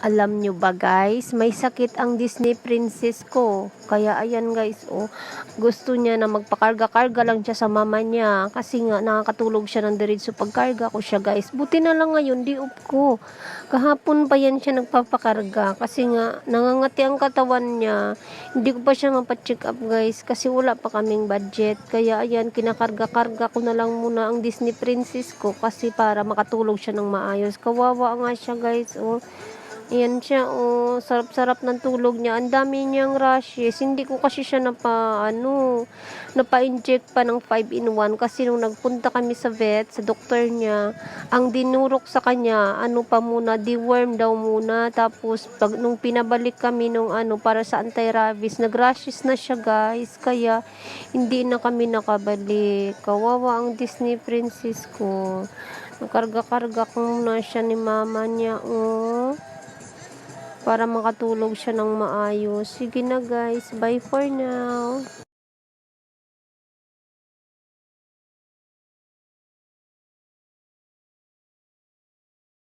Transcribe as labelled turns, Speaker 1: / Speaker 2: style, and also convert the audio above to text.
Speaker 1: Alam nyo ba guys, may sakit ang Disney princess ko. Kaya ayan guys, oh, gusto niya na magpakarga-karga lang siya sa mama niya. Kasi nga nakakatulog siya ng diretso pagkarga ko siya guys. Buti na lang ngayon, di up ko. Kahapon pa yan siya nagpapakarga. Kasi nga nangangati ang katawan niya. Hindi ko pa siya mapacheck up guys. Kasi wala pa kaming budget. Kaya ayan, kinakarga-karga ko na lang muna ang Disney princess ko. Kasi para makatulog siya ng maayos. Kawawa nga siya guys, oh. Ayan siya, oh, sarap-sarap ng tulog niya. Ang dami niyang rashes. Hindi ko kasi siya napa, ano, napa-inject pa ng 5-in-1 kasi nung nagpunta kami sa vet, sa doktor niya, ang dinurok sa kanya, ano pa muna, deworm daw muna. Tapos, pag, nung pinabalik kami nung ano, para sa anti-rabies, nag-rashes na siya guys. Kaya, hindi na kami nakabalik. Kawawa ang Disney princess ko. Nakarga-karga ko muna siya ni mama niya, oh para makatulog siya ng maayos. Sige na guys, bye for now.